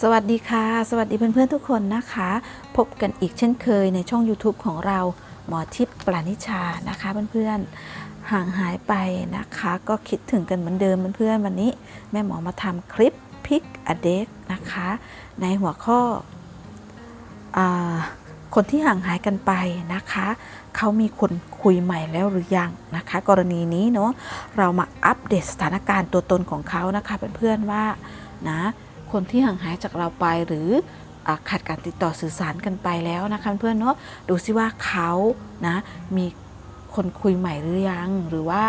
สวัสดีค่ะ สวัสดีเพื่อนๆทุกคนนะคะ พบกันอีกเช่นเคยในช่อง YouTube ของเราหมอทิพย์ปรานิชานะคะเพื่อนๆห่างหายไปนะคะ ก็คิดถึงกันเหมือนเดิมเพื่อนๆวันนี้ แม่หมอมาทำคลิปพิกอเด็กนะคะ ในหัวข้ออคนที่ห่างหายกันไปนะคะ เขามีคนคุยใหม่แล้วหรือยังนะคะ กรณีนี้เนาะเรามาอัปเดตสถานการณ์ตัวตนของเขานะคะเพื่อนๆว่านะ คนที่ห่างหายจากเราไปหรืออขาดการติดต่อสื่อสารกันไปแล้วนะคะเพื่อนเนาะดูซิว่าเขานะมีคนคุยใหม่หรือยัง หรือว่า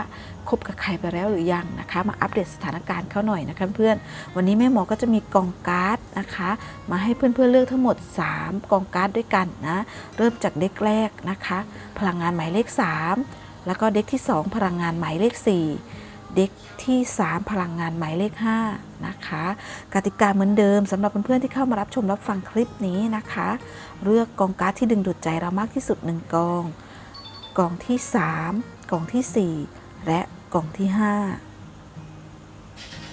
คบกับใครไปแล้วหรือยังนะคะ มาอัปเดตสถานการณ์เขาหน่อยนะคะเพื่อนวันนี้แม่หมอก็จะมีกองการ์ดนะคะ มาให้เพื่อนๆเลือกทั้งหมด 3 กองการ์ดด้วยกันนะเริ่มจากเด็กแรกนะคะ พลังงานหมายเลข 3 แล้วก็เด็กที่ 2 พลังงานหมายเลข 4 เด็กที่ 3 พลังงานหมายเลข 5 นะคะ กติกาเหมือนเดิมสำหรับเพื่อนๆที่เข้ามารับชมรับฟังคลิปนี้นะคะ เลือกกองการ์ดที่ดึงดูดใจเรามากที่สุด 1 กอง กองที่ 3 กองทีสี่4 และกองที่ 5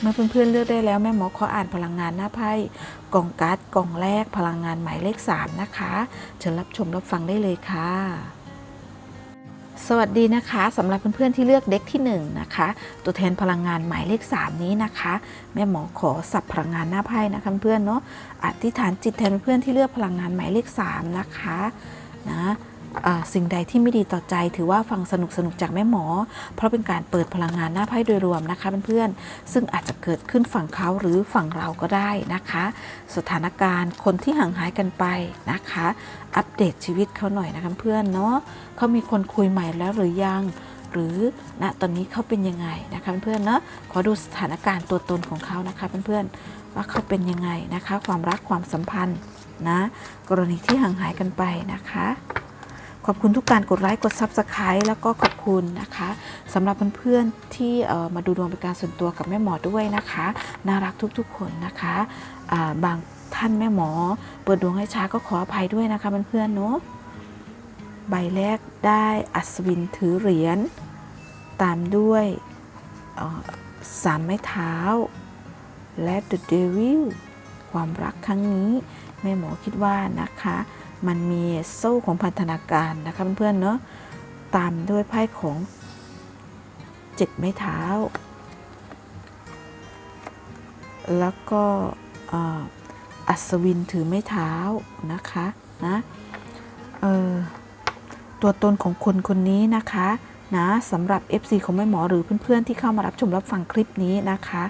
เมื่อเพื่อนๆเลือกได้แล้วแม่หมอขออ่านพลังงานหน้าไพ่กองการ์ดกองแรกพลังงานหมายเลข 3 นะคะ เชิญรับชมรับฟังได้เลยค่ะ สวัสดีนะคะสำหรับเพื่อนๆที่เลือกเด็กที่1นะคะตัวแทนพลังงานหมายเลข 3 นี้นะคะ แม่หมอขอสับพลังงานหน้าไพ่นะคะเพื่อนเนาะอธิษฐานจิตแทนเพื่อนที่เลือกพลังงานหมายเลข 3 นะคะนะ สิ่งใดที่ไม่ดีต่อใจ ถือว่าฟังสนุกสนุกจากแม่หมอ เพราะเป็นการเปิดพลังงานหน้าไพ่โดยรวมนะคะเพื่อนๆซึ่งอาจจะเกิดขึ้นฝั่งเขาหรือฝั่งเราก็ได้นะคะ สถานการณ์คนที่ห่างหายกันไปนะคะ อัปเดตชีวิตเขาหน่อยนะคะเพื่อนเนาะเขามีคนคุยใหม่แล้วหรือยังหรือณตอนนี้เขาเป็นยังไงนะคะเพื่อนๆเนาะขอดูสถานการณ์ตัวตนของเขานะคะเพื่อนๆว่าเขาเป็นยังไงนะคะ ความรักความสัมพันธ์นะ กรณีที่ห่างหายกันไปนะคะ ขอบคุณทุกการกดไลค์กด Subscribe แล้วก็ขอบคุณนะคะสำหรับเพื่อนๆที่มาดูดวงเป็นการส่วนตัวกับแม่หมอด้วยนะคะ น่ารักทุกๆ คนนะคะบางท่านแม่หมอ เปิดดวงให้ช้าก็ขออภัยด้วยนะคะเพื่อนๆเนาะใบแรกได้อัศวินถือเหรียญตามด้วยสามไม้เท้า และ The Devil ความรักครั้งนี้ แม่หมอคิดว่านะคะ มันมีโซ่ของพันธนาการนะคะเพื่อนๆเนาะตามด้วยไพ่ของเจ็ดไม้เท้า แล้วก็อัศวินถือไม้เท้านะคะนะตัวตนของคนคนนี้นะคะ นะสำหรับ FC ของแม่หมอหรือเพื่อนๆที่เข้ามารับชมรับฟังคลิปนี้นะคะ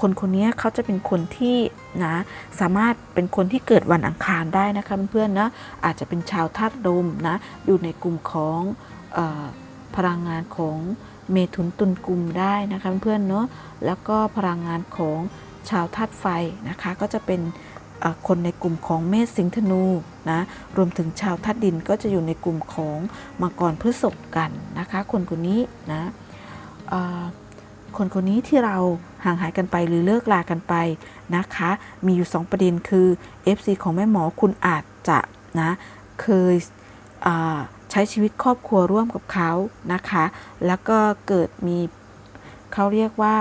คนคนนี้เขาจะเป็นคนที่นะสามารถเป็นคนที่เกิดวันอังคารได้นะคะเพื่อนๆนะอาจจะเป็นชาวธาตุลมนะอยู่ในกลุ่มของออพลังงานของเมถุนตุลกลุ่มได้นะคะเพื่อนๆเนาะแล้วก็พลังงานของชาวธาตุไฟนะคะก็จะเป็น คนในกลุ่มของเมษสิงธนูนะรวมถึงชาวธาตุดินก็จะอยู่ในกลุ่มของมังกรพฤษภกันนะคะ คนคนนี้นะคนคนนี้ที่เราห่างหายกันไปหรือเลิกลากันไปนะคะ มีอยู่ 2 ประเด็นคือ FC ของแม่หมอคุณอาจจะนะเคยใช้ชีวิตครอบครัวร่วมกับเขานะคะ แล้วก็เกิดมีเขาเรียกว่า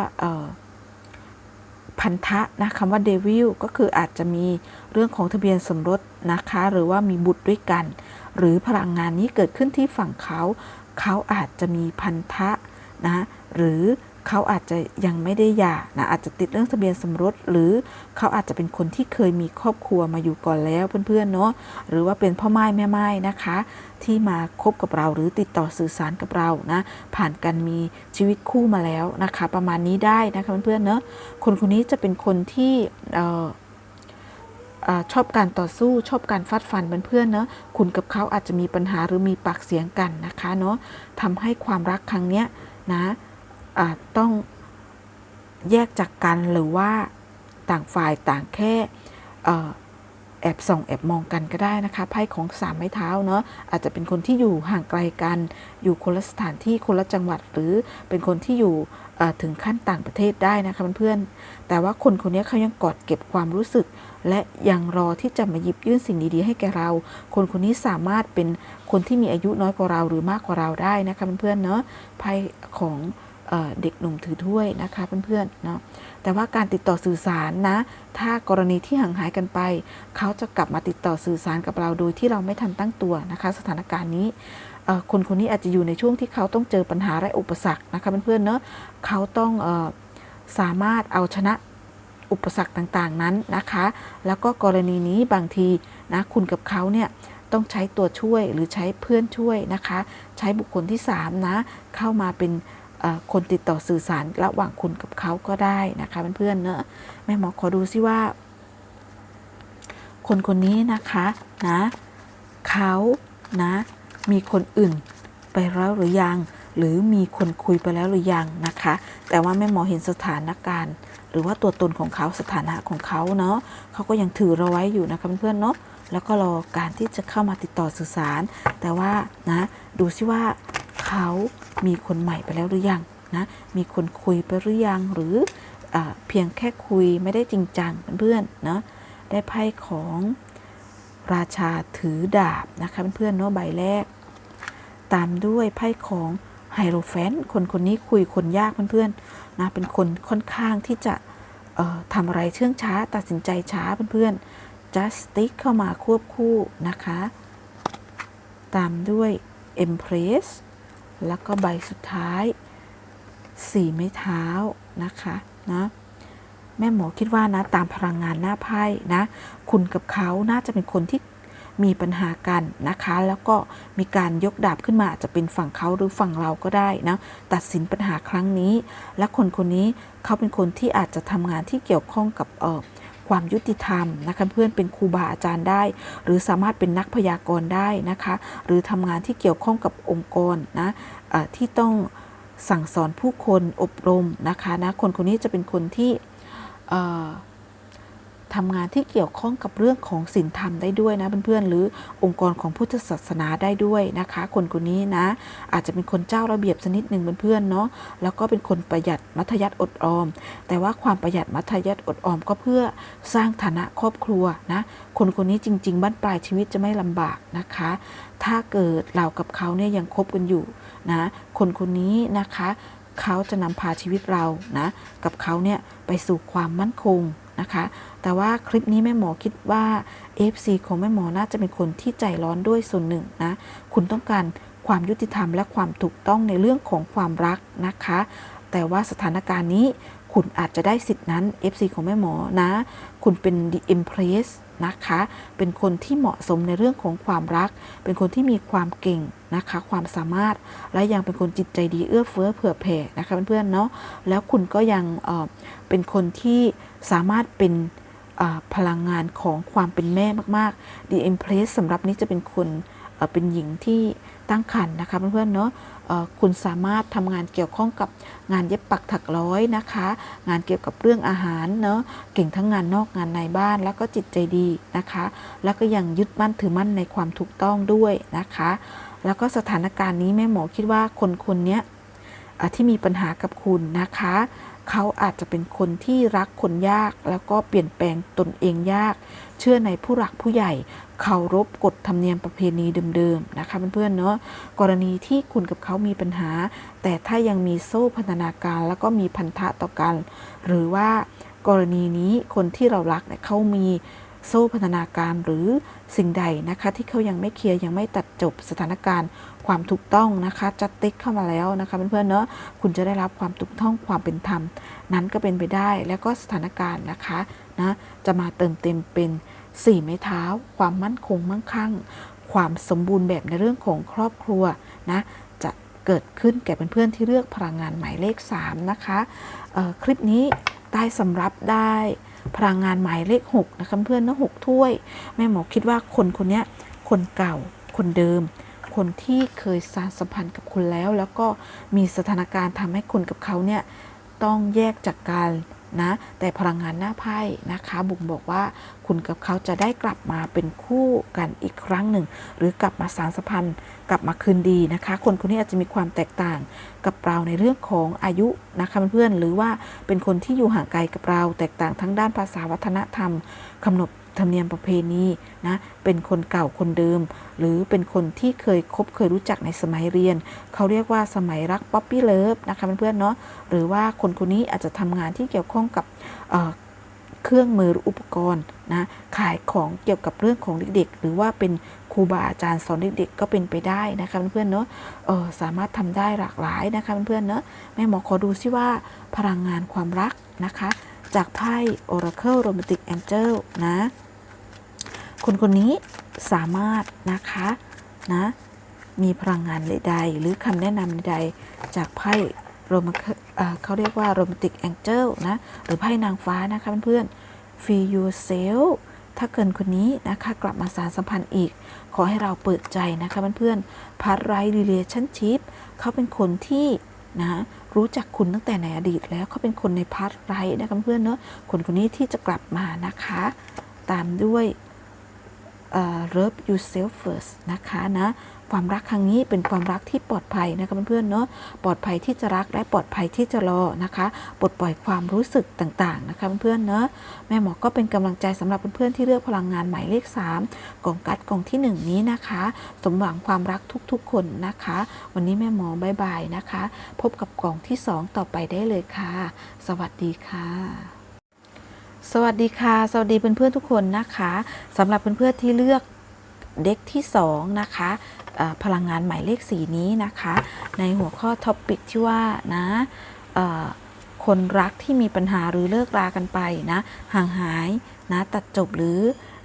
พันธะนะคำว่าเดวิลก็คืออาจจะมีเรื่องของทะเบียนสมรสนะคะ หรือว่ามีบุตรด้วยกัน หรือพลังงานนี้เกิดขึ้นที่ฝั่งเขา เขาอาจจะมีพันธะนะหรือ เขาอาจจะยังไม่ได้หย่านะอาจจะติดเรื่องทะเบียนสมรส หรือเขาอาจจะเป็นคนที่เคยมีครอบครัวมาอยู่ก่อนแล้วเพื่อนๆเนาะหรือว่าเป็นพ่อไม้แม่ไม้นะคะ ที่มาคบกับเราหรือติดต่อสื่อสารกับเรานะผ่านการมีชีวิตคู่มาแล้วนะคะ ประมาณนี้ได้นะคะเพื่อนๆเนาะคนคนนี้จะเป็นคนที่เอออ่อชอบการต่อสู้ชอบการฟัดฟันเพื่อนๆเนอะคุณกับเขาอาจจะมีปัญหาหรือมีปากเสียงกันนะคะเนาะทำให้ความรักครั้งเนี้ยนะ อาจต้องแยกจากกันหรือว่าต่างฝ่ายต่างแค่แอบส่องแอบมองกันก็ได้นะคะไพ่ของสามไม้เท้าเนาะอาจจะเป็นคนที่อยู่ห่างไกลกัน อยู่คนละสถานที่คนละจังหวัด หรือเป็นคนที่อยู่ถึงขั้นต่างประเทศได้นะคะเพื่อนๆแต่ว่าคนคนนี้เขายังกอดเก็บความรู้สึก และยังรอที่จะมาหยิบยื่นสิ่งดีๆ ให้แก่เรา คนคนนี้สามารถเป็นคนที่มีอายุน้อยกว่าเราหรือมากกว่าเราได้นะคะเพื่อนๆเนาะไพ่ของ เด็กหนุ่มถือถ้วยนะคะเพื่อนๆเนาะแต่ว่าการติดต่อสื่อสารนะ ถ้ากรณีที่ห่างหายกันไป เขาจะกลับมาติดต่อสื่อสารกับเราโดยที่เราไม่ทันตั้งตัวนะคะ สถานการณ์นี้คนคนนี้อาจจะอยู่ในช่วงที่เขาต้องเจอปัญหาและอุปสรรคนะคะเพื่อนๆเนาะเขาต้องอสามารถเอาชนะอุปสรรคต่างๆนั้นนะคะ แล้วก็กรณีนี้บางทีนะคุณกับเขาเนี่ยต้องใช้ตัวช่วยหรือใช้เพื่อนช่วยนะคะ ใช้บุคคลที่ 3 นะ เข้ามาเป็น คนติดต่อสื่อสารระหว่างคุณกับเขาก็ได้นะคะเพื่อนๆเนอะแม่หมอขอดูซิว่า คนคนนี้นะคะนะเขานะมีคนอื่นไปแล้วหรือยัง หรือมีคนคุยไปแล้วหรือยังนะคะ แต่ว่าแม่หมอเห็นสถานการณ์ หรือว่าตัวตนของเขาสถานะของเขาเนาะเขาก็ยังถือเราไว้อยู่นะคะเพื่อนๆเนาะแล้วก็รอการที่จะเข้ามาติดต่อสื่อสาร แต่ว่านะดูซิว่า เขามีคนใหม่ไปแล้วหรือยังนะมีคนคุยไปหรือยังหรืออเพียงแค่คุยไม่ได้จริงจังเพื่อนๆเนาะได้ไพ่ของราชาถือดาบนะคะเพื่อนๆเนาะใบแรก ตามด้วยไพ่ของไฮโรแฟนคนคนนี้คุยคนยากเพื่อนๆนะเป็นคนค่อนข้างที่จะเอ่อทำอะไรเชื่องช้าตัดสินใจช้าเพื่อนๆ justice เข้ามาควบคู่นะคะ ตามด้วย Empress แล้วก็ใบสุดท้ายสี่ไม้เท้านะคะนะแม่หมอคิดว่านะตามพลังงานหน้าไพ่นะคุณกับเขาน่าจะเป็นคนที่มีปัญหากันนะคะ แล้วก็มีการยกดาบขึ้นมาอาจจะเป็นฝั่งเขาหรือฝั่งเราก็ได้นะตัดสินปัญหาครั้งนี้ และคนคนนี้เขาเป็นคนที่อาจจะทำงานที่เกี่ยวข้องกับเออ ความยุติธรรมนะคะเพื่อนเป็นครูบาอาจารย์ได้ หรือสามารถเป็นนักพยากรณ์ได้นะคะ หรือทำงานที่เกี่ยวข้องกับองค์กรนะะที่ต้องสั่งสอนผู้คนอบรมนะคะนะคนคนนี้จะเป็นคนที่ ทำงานที่เกี่ยวข้องกับเรื่องของศีลธรรมได้ด้วยนะเพื่อนๆหรือองค์กรของพุทธศาสนาได้ด้วยนะคะ คนคนนี้นะ อาจจะเป็นคนเจ้าระเบียบสนิดหนึ่งเพื่อนๆเนาะแล้วก็เป็นคนประหยัดมัธยัติอดออม แต่ว่าความประหยัดมัธยัติอดออม ก็เพื่อสร้างฐานะครอบครัวนะคนคนนี้จริง ๆ บ้านปลายชีวิตจะไม่ลำบากนะคะ ถ้าเกิดเรากับเขาเนี่ยยังคบกันอยู่นะคนคนนี้นะคะเขาจะนำพาชีวิตเรานะกับเขาเนี่ยไปสู่ความมั่นคง นะคะ แต่ว่าคลิปนี้แม่หมอคิดว่า FC ของแม่หมอน่าจะเป็นคนที่ใจร้อนด้วยส่วนหนึ่งนะ คุณต้องการความยุติธรรมและความถูกต้องในเรื่องของความรักนะคะ แต่ว่าสถานการณ์นี้คุณอาจจะได้สิทธินั้น FC ของแม่หมอนะ คุณเป็น The Empress นะคะ เป็นคนที่เหมาะสมในเรื่องของความรัก เป็นคนที่มีความเก่งนะคะ ความสามารถ และยังเป็นคนจิตใจดีเอื้อเฟื้อเผื่อแผ่นะคะเพื่อนๆเนาะ แล้วคุณก็ยังเเป็นคนที่ สามารถเป็นพลังงานของความเป็นแม่มากๆ The Empress สำหรับนี้จะเป็นคนเป็นหญิงที่ตั้งครรภ์นะคะเพื่อนๆเนาะคุณสามารถทำงานเกี่ยวข้องกับงานเย็บปักถักร้อยนะคะ งานเกี่ยวกับเรื่องอาหารเนาะเก่งทั้งงานนอกงานในบ้านแล้วก็จิตใจดีนะคะ แล้วก็ยังยึดมั่นถือมั่นในความถูกต้องด้วยนะคะ แล้วก็สถานการณ์นี้แม่หมอคิดว่าคนคนนี้ที่มีปัญหากับคุณนะคะ เขาอาจจะเป็นคนที่รักคนยาก แล้วก็เปลี่ยนแปลงตนเองยาก เชื่อในผู้หลักผู้ใหญ่เคารพกฎธรรมเนียมประเพณีเดิมๆนะคะเพื่อนๆเนาะกรณีที่คุณกับเขามีปัญหา แต่ถ้ายังมีโซ่พันธนาการแล้วก็มีพันธะต่อกัน หรือว่ากรณีนี้คนที่เรารักเนี่ยเขามีโซ่พันธนาการหรือสิ่งใดนะคะ ที่เขายังไม่เคลียร์ยังไม่ตัดจบสถานการณ์ ความถูกต้องนะคะจะติ๊กเข้ามาแล้วนะคะเพื่อนๆเนาะคุณจะได้รับความถูกต้องความเป็นธรรม นั้นก็เป็นไปได้แล้วก็สถานการณ์นะคะนะจะมาเติมเต็มเป็นสี่ไม้เท้า ความมั่นคงมั่งคั่ง ความสมบูรณ์แบบในเรื่องของครอบครัวนะจะเกิดขึ้นแก่เพื่อนๆที่เลือกพลังงานหมายเลข 3 นะคะคลิปนี้ได้สำรับได้พลังงานหมายเลข 6 นะคะเพื่อนๆนะหกถ้วย แม่หมอคิดว่าคนคนนี้คนเก่าคนเดิม คนที่เคยสานสัมพันธ์กับคุณแล้ว แล้วก็มีสถานการณ์ทำให้คุณกับเขาเนี่ยต้องแยกจากกันนะแต่พลังงานหน้าไพ่นะคะบุ๋มบอกว่าคุณกับเขาจะได้กลับมาเป็นคู่กันอีกครั้งหนึ่ง หรือกลับมาสานสัมพันธ์กลับมาคืนดีนะคะ คนคนนี้อาจจะมีความแตกต่างกับเราในเรื่องของอายุนะคะเพื่อนๆหรือว่าเป็นคนที่อยู่ห่างไกลกับเรา แตกต่างทั้งด้านภาษาวัฒนธรรมกำหนด ธรรมเนียมประเพณีนะเป็นคนเก่าคนเดิม หรือเป็นคนที่เคยคบเคยรู้จักในสมัยเรียน เขาเรียกว่าสมัยรักป๊อปปี้เลิฟนะคะเพื่อนๆเนาะหรือว่าคนคนนี้อาจจะทำงานที่เกี่ยวข้องกับเเครื่องมือหรืออุปกรณ์นะขายของเกี่ยวกับเรื่องของเด็กๆ หรือว่าเป็นครูบาอาจารย์สอนเด็กๆก็เป็นไปได้นะคะเพื่อนๆเนาะเออสามารถทำได้หลากหลายนะคะเพื่อนๆเนาะแม่หมอขอดูซิว่าพลังงานความรักนะคะ จากไพ่ Oracle Romantic Angel นะ คนคนนี้สามารถนะคะนะมีพลังงานใดๆหรือคำแนะนำใดๆจากไพ่โรมเขาเรียกว่า Romantic Angel นะหรือไพ่นางฟ้านะคะเพื่อนๆ Feel yourself ถ้าเกินคนนี้นะคะกลับมาสารสัมพันธ์อีก ขอให้เราเปิดใจนะคะเพื่อนๆ Part right relationship เขาเป็นคนที่นะรู้จักคุณตั้งแต่ในอดีตแล้วเขาเป็นคนในพาร์ทไรนะคะเพื่อนๆเนอะคนคนนี้ที่จะกลับมานะคะ ตามด้วย love yourself first นะคะนะความรักครั้งนี้เป็นความรักที่ปลอดภัยนะคะเพื่อนๆเนาะปลอดภัยที่จะรักและปลอดภัยที่จะรอนะคะปลดปล่อยความรู้สึกต่างๆนะคะเพื่อนๆเนาะแม่หมอก็เป็นกำลังใจสำหรับเพื่อนๆที่เลือกพลังงานหมายเลข 3กล่องกัดกล่องที่ 1 นี้นะคะ สมหวังความรักทุกๆคนนะคะ วันนี้แม่หมอบายบายนะคะ พบกับกล่องที่ 2 ต่อไปได้เลยค่ะ สวัสดีค่ะ สวัสดีค่ะ สวัสดีเพื่อนๆทุกคนนะคะสำหรับเพื่อนๆที่เลือกเด็กที่ 2 นะคะพลังงานหมายเลขสีนี้นะคะ ในหัวข้อท็อปิกที่ว่านะคนรักที่มีปัญหาหรือเลิกรากันไปนะห่างหายนะตัดจบหรือ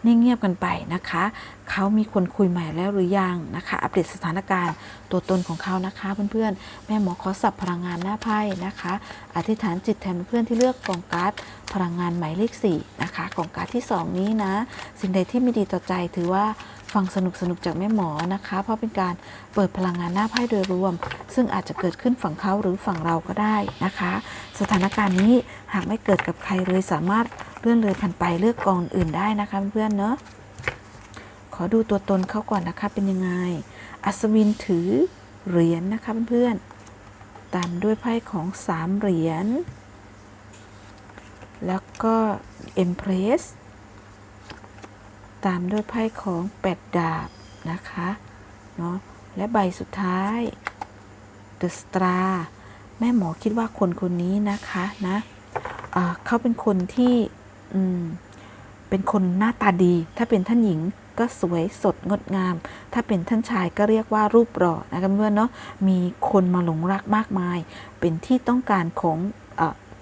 นิ่งเงียบกันไปนะคะ เขามีคนคุยใหม่แล้วหรือยังนะคะ อัปเดตสถานการณ์ตัวตนของเขานะคะเพื่อนๆ แม่หมอขอสับพลังงานหน้าไพ่นะคะ อธิษฐานจิตแทนเพื่อนที่เลือกกองการ์ดพลังงานหมายเลข4นะคะกองการ์ดที่ 2 นี้นะ สิ่งใดที่ไม่ดีต่อใจถือว่า ฟังสนุกสนุกๆจากแม่หมอนะคะ เพราะเป็นการเปิดพลังงานหน้าไพ่โดยรวม ซึ่งอาจจะเกิดขึ้นฝั่งเขาหรือฝั่งเราก็ได้นะคะ สถานการณ์นี้หากไม่เกิดกับใครเลยสามารถเลื่อนเลยผ่านไปเลือกกองอื่นได้นะคะเพื่อนๆเนาะขอดูตัวตนเขาก่อนนะคะเป็นยังไง อัศวินถือเหรียญนะคะเพื่อนๆตามด้วยไพ่ของสามเหรียญแล้วก็เอ็มเพรส ตามด้วยไพ่ของแปดดาบนะคะเนาะและใบสุดท้าย The Star แม่หมอคิดว่าคนคนนี้นะคะนะอ่าเขาเป็นคนที่อืมเป็นคนหน้าตาดี ถ้าเป็นท่านหญิงก็สวยสดงดงาม ถ้าเป็นท่านชายก็เรียกว่ารูปหล่อนะคะเพื่อนเนาะมีคนมาหลงรักมากมาย เป็นที่ต้องการของ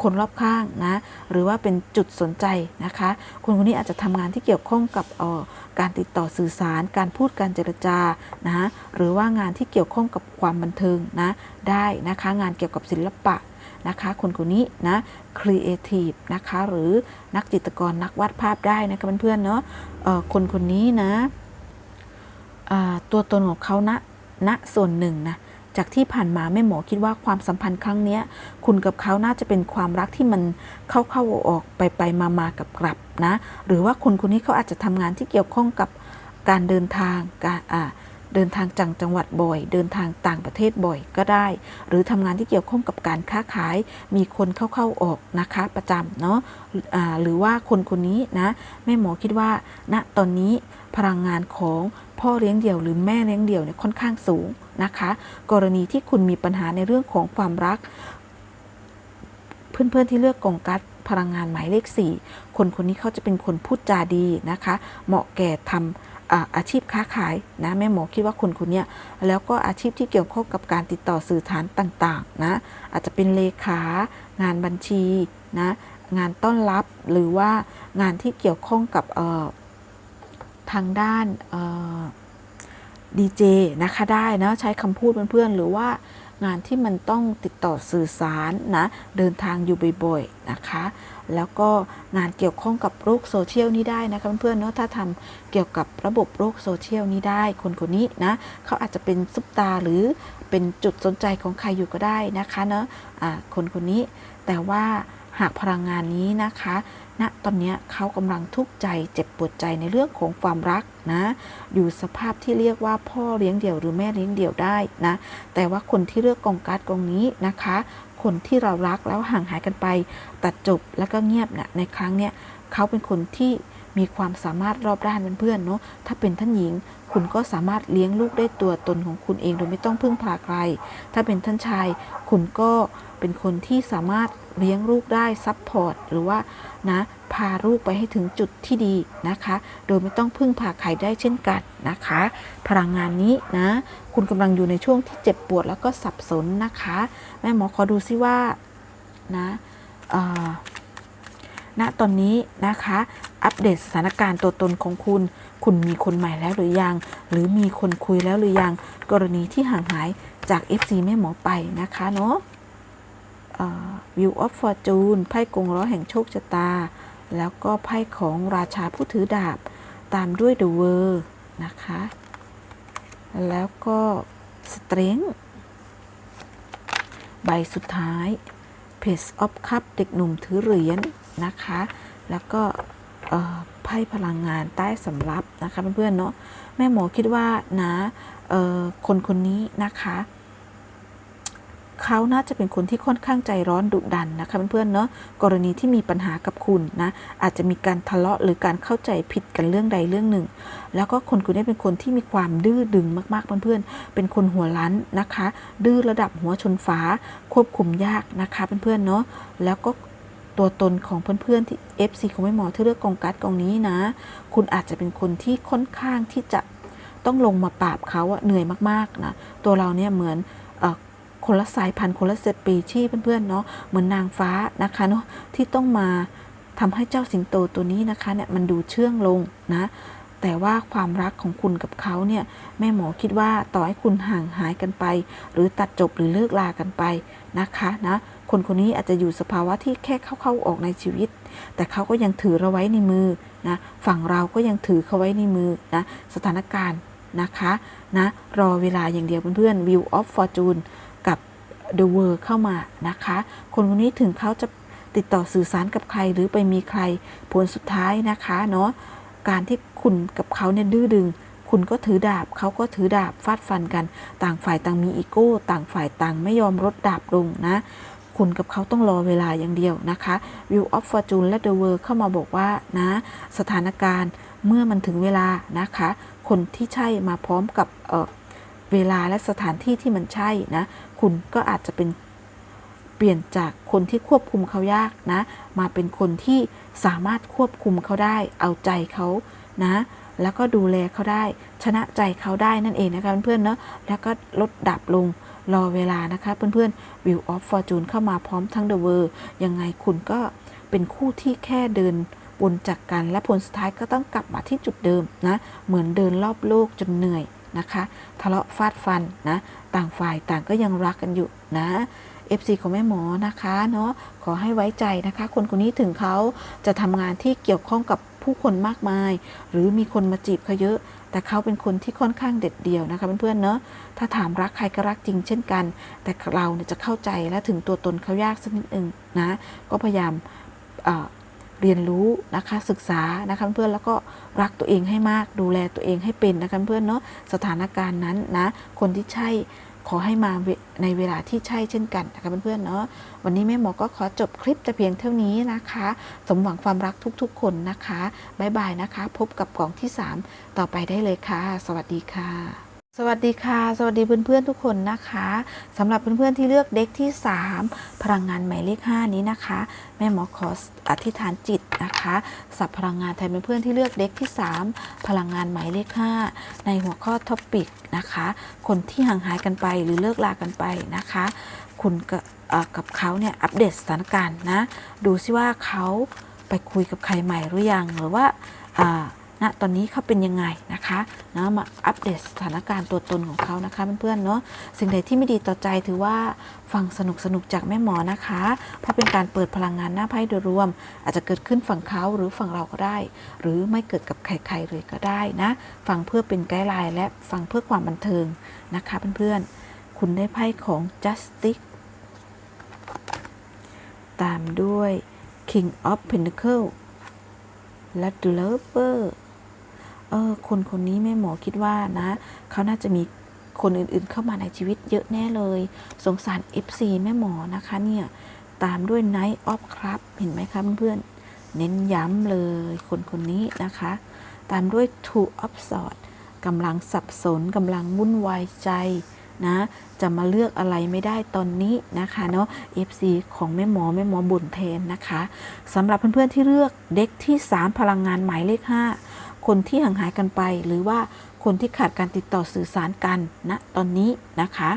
คนรอบข้างนะหรือว่าเป็นจุดสนใจนะคะ คนคนนี้อาจจะทำงานที่เกี่ยวข้องกับออการติดต่อสื่อสาร การพูดการเจรจานะหรือว่างานที่เกี่ยวข้องกับความบันเทิงนะได้นะคะงานเกี่ยวกับศิลปะนะคะคนคนนี้นะครีเอทีฟนะคะหรือนักจิตรกรนักวาดภาพได้นะคะเพื่อนๆเนาะคนคนนี้นะตัวตนของเขาณณส่วนหนึ่งนะ จากที่ผ่านมาแม่หมอคิดว่าความสัมพันธ์ครั้งนี้คุณกับเขาน่าจะเป็นความรักที่มันเข้าเข้าออกไปไปมามากับกลับนะ หรือว่าคนคนนี้เขาอาจจะทำงานที่เกี่ยวข้องกับการเดินทางการอ่า เดินทางจังจังหวัดบ่อย เดินทางต่างประเทศบ่อยก็ได้ หรือทำงานที่เกี่ยวข้องกับการค้าขาย มีคนเข้าเข้าออกนะคะประจำเนาะอ่าหรือว่าคนคนนี้นะแม่หมอคิดว่าณตอนนี้พลังงานของพ่อเลี้ยงเดี่ยวหรือแม่เลี้ยงเดี่ยวเนี่ยค่อนข้างสูงนะคะ กรณีที่คุณมีปัญหาในเรื่องของความรัก เพื่อนๆที่เลือกกองกัดพลังงานหมายเลข 4 คนคนนี้เขาจะเป็นคนพูดจาดีนะคะ เหมาะแก่ทำอา อาชีพค้าขายนะแม่หมอคิดว่าคนคนนี้แล้วก็อาชีพที่เกี่ยวข้องกับการติดต่อสื่อสารต่างๆนะอาจจะเป็นเลขางานบัญชีนะงานต้อนรับหรือว่างานที่เกี่ยวข้องกับทางด้านดีเจนะคะได้นะใช้คำพูดเพื่อนๆหรือว่า งานที่มันต้องติดต่อสื่อสารนะเดินทางอยู่บ่อยๆนะคะ แล้วก็งานเกี่ยวข้องกับโลกโซเชียลนี้ได้นะคะเพื่อนๆเนาะถ้าทำเกี่ยวกับระบบโลกโซเชียลนี้ได้คนคนนี้นะเขาอาจจะเป็นซุปตาหรือเป็นจุดสนใจของใครอยู่ก็ได้นะคะเนาะะคนคนนี้แต่ว่าหากพลังงานนี้นะคะณนะตอนนี้เขากำลังทุกข์ใจเจ็บปวดใจในเรื่องของความรักนะ อยู่สภาพที่เรียกว่าพ่อเลี้ยงเดี่ยวหรือแม่เลี้ยงเดี่ยวได้นะ แต่ว่าคนที่เลือกกองการ์ดกองนี้นะคะ คนที่เรารักแล้วห่างหายกันไป ตัดจบแล้วก็เงียบเนี่ยในครั้งเนี้ยเขาเป็นคนที่ มีความสามารถรอบด้านเพื่อนเนาะถ้าเป็นท่านหญิง คุณก็สามารถเลี้ยงลูกได้ตัวตนของคุณเองโดยไม่ต้องพึ่งพาใคร ถ้าเป็นท่านชาย คุณก็เป็นคนที่สามารถเลี้ยงลูกได้ซัพพอร์ตหรือว่านะพาลูกไปให้ถึงจุดที่ดีนะคะ โดยไม่ต้องพึ่งพาใครได้เช่นกันนะคะ พลังงานนี้นะ คุณกำลังอยู่ในช่วงที่เจ็บปวดแล้วก็สับสนนะคะ แม่หมอขอดูซิว่านะ ณตอนนี้นะคะ อัปเดตสถานการณ์ตัวตนของคุณ คุณมีคนใหม่แล้วหรือยัง หรือมีคนคุยแล้วหรือยัง กรณีที่ห่างหายจาก FC แม่หมอไปนะคะเนาะวิวออฟฟอร์จูนไพ่กงล้อแห่งโชคชะตา แล้วก็ไพ่ของราชาผู้ถือดาบ ตามด้วยเดอะเวอร์นะคะ แล้วก็สเตรงใบสุดท้ายเพจออฟคัพเด็กหนุ่มถือเหรียญ นะคะ แล้วก็ไพ่พลังงานใต้สำรับนะคะเพื่อนๆเนาะแม่หมอคิดว่านะคนคนนี้นะคะเขาน่าจะเป็นคนที่ค่อนข้างใจร้อนดุดันนะคะเพื่อนๆเนาะกรณีที่มีปัญหากับคุณนะอาจจะมีการทะเลาะหรือการเข้าใจผิดกันเรื่องใดเรื่องหนึ่ง แล้วก็คนคนนี้เป็นคนที่มีความดื้อดึงมากๆเพื่อนๆเป็นคนหัวรั้นนะคะ ดื้อระดับหัวชนฟ้าควบคุมยากนะคะเพื่อนๆเนาะแล้วก็ ตัวตนของเพื่อนๆที่ FC ของแม่หมอที่เลือกกองการ์ดกองนี้นะ คุณอาจจะเป็นคนที่ค่อนข้างที่จะต้องลงมาปราบเขาอะเหนื่อยมากๆนะตัวเราเนี่ยเหมือนอคนละสายพันธุ์คนละสปีชีส์เพื่อนๆเนาะเหมือนนางฟ้านะคะเนาะที่ต้องมาทำให้เจ้าสิงโตตัวนี้นะคะเนี่ยมันดูเชื่องลงนะ แต่ว่าความรักของคุณกับเขาเนี่ยแม่หมอคิดว่าต่อให้คุณห่างหายกันไป หรือตัดจบหรือเลิกลากันไปนะคะนะ คนคนนี้อาจจะอยู่สภาวะที่แค่เข้าๆออกในชีวิต แต่เขาก็ยังถือเราไว้ในมือนะฝั่งเราก็ยังถือเขาไว้ในมือนะสถานการณ์นะคะนะรอเวลาอย่างเดียวเพื่อนๆ View of Fortune กับ The World เข้ามานะคะ คนคนนี้ถึงเขาจะติดต่อสื่อสารกับใครหรือไปมีใครผลสุดท้ายนะคะเนาะการที่คุณกับเขาเนี่ยดื้อดึง คุณก็ถือดาบเขาก็ถือดาบฟาดฟันกัน ต่างฝ่ายต่างมีอีโก้ ต่างฝ่ายต่างไม่ยอมลดดาบลงนะ คุณกับเขาต้องรอเวลาอย่างเดียวนะคะ View of Fortune และ The World เข้ามาบอกว่านะสถานการณ์เมื่อมันถึงเวลานะคะ คนที่ใช่มาพร้อมกับเเวลาและสถานที่ที่มันใช่นะคุณก็อาจจะเป็นเปลี่ยนจากคนที่ควบคุมเขายากนะ มาเป็นคนที่สามารถควบคุมเขาได้ เอาใจเขานะ แล้วก็ดูแลเขาได้ ชนะใจเขาได้นั่นเองนะคะเพื่อนๆเนาะแล้วก็ลดดับลง รอเวลานะคะ เพื่อนๆ View of Fortune เข้ามาพร้อมทั้ง The World ยังไงคุณก็เป็นคู่ที่แค่เดินวนจากกันและผลสุดท้ายก็ต้องกลับมาที่จุดเดิมนะ เหมือนเดินรอบโลกจนเหนื่อยนะคะทะเลาะฟาดฟันนะ ต่างฝ่ายต่างก็ยังรักกันอยู่นะ FC ของแม่หมอนะคะเนาะขอให้ไว้ใจนะคะ คนคนนี้ถึงเขาจะทำงานที่เกี่ยวข้องกับผู้คนมากมาย หรือมีคนมาจีบเขาเยอะ แต่เขาเป็นคนที่ค่อนข้างเด็ดเดี่ยวนะคะเพื่อนๆเนอะถ้าถามรักใครก็รักจริงเช่นกัน แต่เราเนี่ยจะเข้าใจและถึงตัวตนเขายากสักนิดนึงนะก็พยายามเอ่อเรียนรู้นะคะศึกษานะคะเพื่อนแล้วก็รักตัวเองให้มากดูแลตัวเองให้เป็นนะคะเพื่อนเนาะสถานการณ์นั้นนะคนที่ใช่ ขอให้มาในเวลาที่ใช่เช่นกันนะคะเพื่อนๆเนาะวันนี้แม่หมอก็ขอจบคลิปแต่เพียงเท่านี้นะคะ สมหวังความรักทุกๆ คนนะคะบ๊ายบายนะคะ พบกับกล่องที่ 3 ต่อไปได้เลยค่ะ สวัสดีค่ะ สวัสดีค่ะ สวัสดีเพื่อนๆทุกคนนะคะสำหรับเพื่อนๆที่เลือกเด็กที่ 3 พลังงานหมายเลข 5 นี้นะคะ แม่หมอขออธิษฐานจิตนะคะสับพลังงานแทนเพื่อนๆที่เลือกเด็กที่ 3 พลังงานหมายเลข 5 ในหัวข้อท็อปิกนะคะ คนที่ห่างหายกันไปหรือเลิกลากันไปนะคะ คุณกกับเขาเนี่ยอัปเดตสถานการณ์นะ ดูซิว่าเขาไปคุยกับใครใหม่หรือยังหรือว่า อ่าณตอนนี้เขาเป็นยังไงนะคะนะมาอัปเดตสถานการณ์ตัวตนของเขานะคะเพื่อนๆเนาะสิ่งใดที่ไม่ดีต่อใจถือว่าฟังสนุกสนุกๆจากแม่หมอนะคะ เพราะเป็นการเปิดพลังงานหน้าไพ่โดยรวม อาจจะเกิดขึ้นฝั่งเขาหรือฝั่งเราก็ได้ หรือไม่เกิดกับใครๆเลยก็ได้นะฟังเพื่อเป็นไกด์ไลน์และฟังเพื่อความบันเทิงนะคะเพื่อนๆคุณได้ไพ่ของ Justice ตามด้วย King of Pentacle และ The Lover เออคนคนนี้แม่หมอคิดว่านะเขาน่าจะมีคนอื่นๆเข้ามาในชีวิตเยอะแน่เลย สงสาร FC แม่หมอนะคะเนี่ยตามด้วย Night of Club เห็นไหมคะเพื่อนๆเน้นย้ำเลยคนคนนี้นะคะ ตามด้วย two of swords กำลังสับสนกำลังวุ่นวายใจนะจะมาเลือกอะไรไม่ได้ตอนนี้นะคะเนาะ FC ของแม่หมอแม่หมอบุญเทนนะคะสำหรับเพื่อนๆที่เลือกเด็กที่ 3 พลังงานหมายเลข 5 คนที่ห่างหายกันไป หรือว่าคนที่ขาดการติดต่อสื่อสารกันณนะตอนนี้นะคะ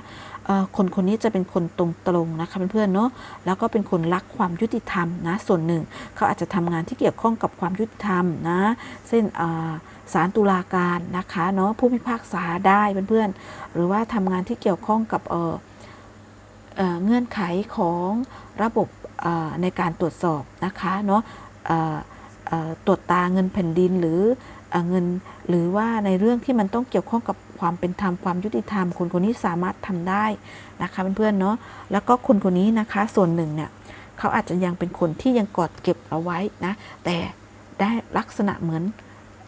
คนคนนี้จะเป็นคนตรงๆนะคะเพื่อนๆเนาะแล้วก็เป็นคนรักความยุติธรรมนะส่วนหนึ่ง เขาอาจจะทำงานที่เกี่ยวข้องกับความยุติธรรมนะเส้นอ่าศาลตุลาการนะคะเนาะผู้พิพากษาได้เพื่อนๆหรือว่าทำงานที่เกี่ยวข้องกับเเเงื่อนไขของระบบในการตรวจสอบนะคะเนาะตรวจตาเงินแผ่นดินหรือ เเงิน หรือว่าในเรื่องที่มันต้องเกี่ยวข้องกับความเป็นธรรมความยุติธรรม คนคนนี้สามารถทำได้นะคะเพื่อนๆเนาะแล้วก็คนคนนี้นะคะส่วนหนึ่งเนี่ยเขาอาจจะยังเป็นคนที่ยังกอดเก็บเอาไว้นะแต่ได้ลักษณะเหมือน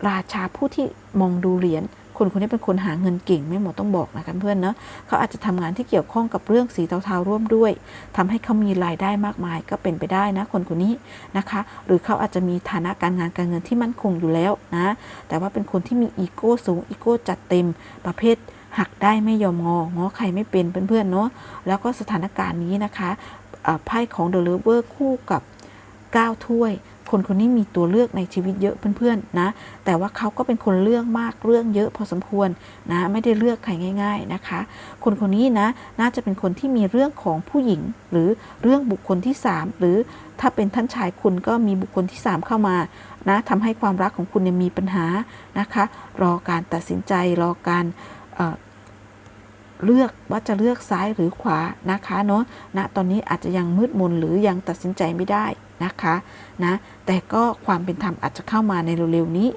ราชาผู้ที่มองดูเหรียญ คนคนนี้เป็นคนหาเงินเก่งไม่หมดต้องบอกนะคะเพื่อนเนาะเขาอาจจะทำงานที่เกี่ยวข้องกับเรื่องสีเทาๆร่วมด้วยทำให้เขามีรายได้มากมายก็เป็นไปได้นะคนคนนี้นะคะ หรือเขาอาจจะมีฐานะการงานการเงินที่มั่นคงอยู่แล้วนะแต่ว่าเป็นคนที่มีอีโก้สูงอีโก้จัดเต็มประเภทหักได้ไม่ยอมงองอใครไม่เป็นเพื่อนๆเนาะแล้วก็สถานการณ์นี้นะคะไพ่ของ The Lover คู่กับ 9 ถ้วย คนคนนี้มีตัวเลือกในชีวิตเยอะเพื่อนๆนะ แต่ว่าเขาก็เป็นคนเรื่องมากเรื่องเยอะพอสมควรนะไม่ได้เลือกใครง่าย ๆนะคะ คนคนนี้นะน่าจะเป็นคนที่มีเรื่องของผู้หญิง หรือเรื่องบุคคลที่ 3 หรือถ้าเป็นท่านชายคุณก็มีบุคคลที่ 3 เข้ามานะทำให้ความรักของคุณเนี่ยมีปัญหานะคะ รอการตัดสินใจรอการเอ่อเลือกว่าจะเลือกซ้ายหรือขวานะคะเนาะณตอนนี้อาจจะยังมืดมนหรือยังตัดสินใจไม่ได้ นะคะนะแต่ก็ความเป็นธรรมอาจจะเข้ามาในเร็วๆนี้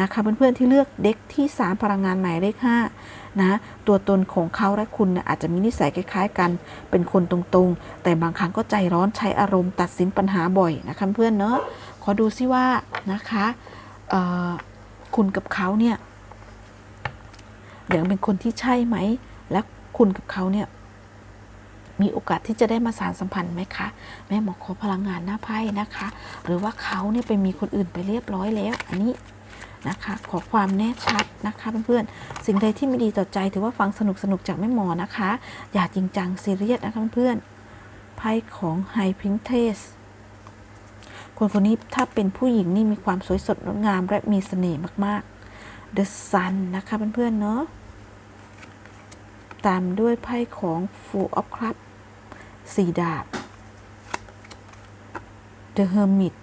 นะคะเพื่อนๆที่เลือกเด็กที่3พลังงานหมายเลข5นะตัวตนของเขาและคุณนะอาจจะมีนิสัยคล้าย ๆ กัน เป็นคนตรงๆ แต่บางครั้งก็ใจร้อนใช้อารมณ์ตัดสินปัญหาบ่อยนะคะเพื่อนเนาะขอดูซิว่านะคะคุณกับเขาเนี่ยยังเป็นคนที่ใช่ไหม และคุณกับเขาเนี่ย มีโอกาสที่จะได้มาสารสัมพันธ์ไหมคะ แม่หมอขอพลังงานหน้าไพ่นะคะ หรือว่าเขาเนี่ยไปมีคนอื่นไปเรียบร้อยแล้ว อันนี้นะคะ ขอความแน่ชัดนะคะเพื่อนๆสิ่งใดที่ไม่ดีต่อใจ ถือว่าฟังสนุกสนุกๆจากแม่หมอนะคะ อย่าจริงจังซีเรียสนะคะเพื่อนๆไพ่ของไฮพิงเทสคนคนนี้ถ้าเป็นผู้หญิงนี่มีความสวยสดงดงามและมีเสน่ห์มากๆ The Sun นะคะเพื่อนๆเนาะตามด้วยไพ่ของ Full of Cup สี่ดาบ The Hermit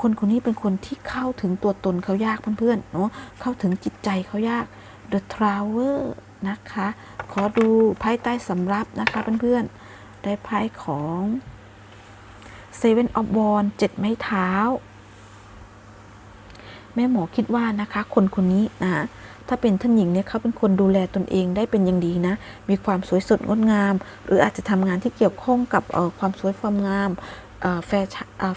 คนคนนี้เป็นคนที่เข้าถึงตัวตนเขายากเพื่อนๆเนาะเข้าถึงจิตใจเขายาก The Traveler นะคะ ขอดูไพ่ใต้สำรับนะคะเพื่อนๆได้ไพ่ของ Seven of Wands เจ็ดไม้เท้า แม่หมอคิดว่านะคะ คนคนนี้นะถ้าเป็นท่านหญิงเนี่ยเขาเป็นคนดูแลตนเองได้เป็นอย่างดีนะ มีความสวยสดงดงาม หรืออาจจะทำงานที่เกี่ยวข้องกับความสวยความงามแ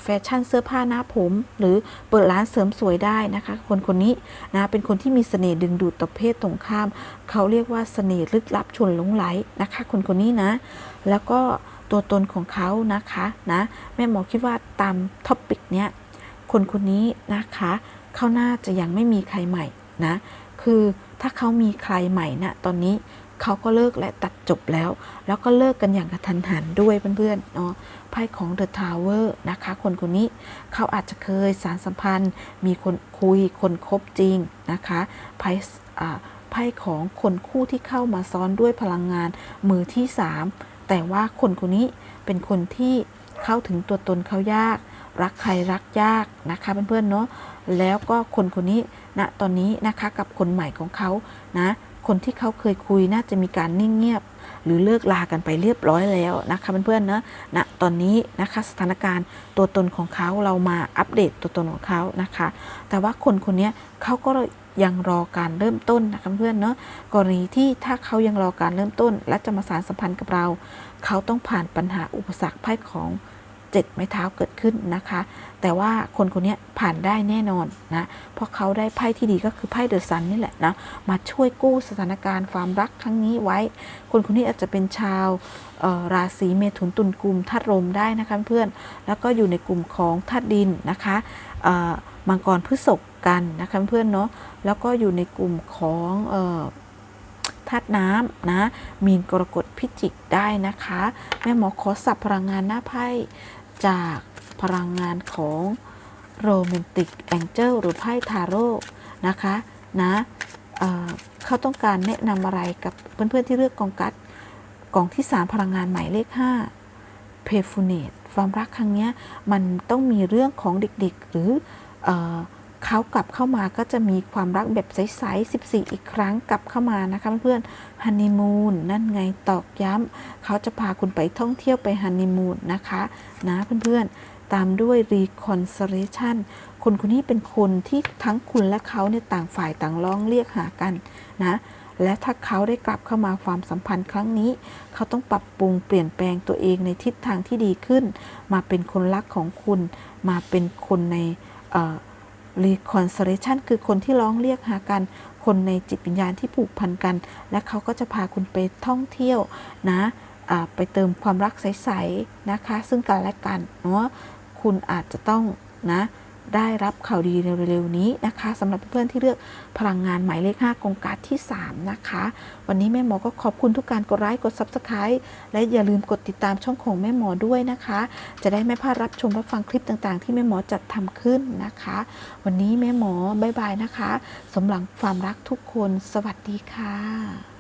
ฟชั่นเสื้อผ้าหน้าผม หรือเปิดร้านเสริมสวยได้นะคะ คนคนนี้นะเป็นคนที่มีเสน่ห์ดึงดูดต่อเพศตรงข้าม เขาเรียกว่าเสน่ห์ลึกลับชวนหลงไหลนะคะ คนคนนี้นะ แล้วก็ตัวตนของเขานะคะนะแม่หมอคิดว่าตามท็อปิกเนี้ยคนคนนี้นะคะ เขาน่าจะยังไม่มีใครใหม่นะ คือถ้าเขามีใครใหม่นะตอนนี้เขาก็เลิกและตัดจบแล้ว แล้วก็เลิกกันอย่างกระทันหันด้วยเพื่อนๆเนาะไพ่ของ The Tower นะคะ คนคนนี้เขาอาจจะเคยสารสัมพันธ์ มีคนคุยคนคบจริงนะคะไพ่อ่าไพ่ของคนคู่ที่เข้ามาซ้อนด้วยพลังงานมือที่ 3 แต่ว่าคนคนนี้เป็นคนที่เข้าถึงตัวตนเขายาก รักใครรักยากนะคะเพื่อนๆเนาะแล้วก็คนคนนี้ณตอนนี้นะคะกับคนใหม่ของเขานะคนที่เขาเคยคุยน่าจะมีการนิ่งเงียบ หรือเลิกลากันไปเรียบร้อยแล้วนะคะเพื่อนๆเนาะณตอนนี้นะคะสถานการณ์ตัวตนของเขาเรามาอัปเดตตัวตนของเขานะคะ แต่ว่าคนคนนี้เขาก็ยังรอการเริ่มต้นนะคะเพื่อนเนาะกรณีที่ถ้าเขายังรอการเริ่มต้น และจะมาสารสัมพันธ์กับเรา เขาต้องผ่านปัญหาอุปสรรคไพ่ของ เจ็ดไม้เท้าเกิดขึ้นนะคะ แต่ว่าคนคนนี้ผ่านได้แน่นอนนะ เพราะเขาได้ไพ่ที่ดีก็คือไพ่เดอะซันนี่แหละนะ มาช่วยกู้สถานการณ์ความรักครั้งนี้ไว้ คนคนนี้อาจจะเป็นชาวราศีเมถุนตุลกุมธาตุลมได้นะคะเพื่อน แล้วก็อยู่ในกลุ่มของธาตุดินนะคะมังกรพฤษภกันนะคะเพื่อนเนาะ แล้วก็อยู่ในกลุ่มของธาตุน้ำนะ มีนกรกฎพิจิกได้นะคะ แม่หมอขอสับพลังงานหน้าไพ่ จากพลังงานของโรแมนติกแองเจิลหรือไพ่ทาโร่นะคะนะเเขาต้องการแนะนำอะไรกับเพื่อนๆที่เลือกกองกัดกองที่ 3 พลังงานหมายเลข5เพฟูเนตความรักครั้งนี้มันต้องมีเรื่องของเด็กๆ หรืออ เขากลับเข้ามาก็จะมีความรักแบบใสๆ14 อีกครั้งกลับเข้ามานะคะเพื่อนฮันนีมูนนั่นไงตอกย้ำเขาจะพาคุณไปท่องเที่ยวไปฮันนีมูนนะคะนะเพื่อนๆ ตามด้วย reconciliation คนคนนี้เป็นคนที่ทั้งคุณและเขาเนี่ยต่างฝ่ายต่างร้องเรียกหากันนะและถ้าเขาได้กลับเข้ามาความสัมพันธ์ครั้งนี้ เขาต้องปรับปรุงเปลี่ยนแปลงตัวเองในทิศทางที่ดีขึ้น มาเป็นคนรักของคุณ มาเป็นคนในเอ่อ reconciliation คือคนที่ร้องเรียกหากัน คนในจิตวิญญาณที่ผูกพันกัน และเขาก็จะพาคุณไปท่องเที่ยวนะไปเติมความรักใสๆนะคะ ซึ่งกันและกันเนาะคุณอาจจะต้องนะ ได้รับข่าวดีเร็วๆนี้นะคะสำหรับเพื่อนๆที่เลือกพลังงานหมายเลข 5 กองการ์ดที่ 3 นะคะ วันนี้แม่หมอก็ขอบคุณทุกการกดไลค์กด Subscribe และอย่าลืมกดติดตามช่องของแม่หมอด้วยนะคะ จะได้ไม่พลาดรับชมรับฟังคลิปต่างๆ ที่แม่หมอจัดทำขึ้นนะคะ วันนี้แม่หมอบายบายนะคะ สมหลังความรักทุกคน สวัสดีค่ะ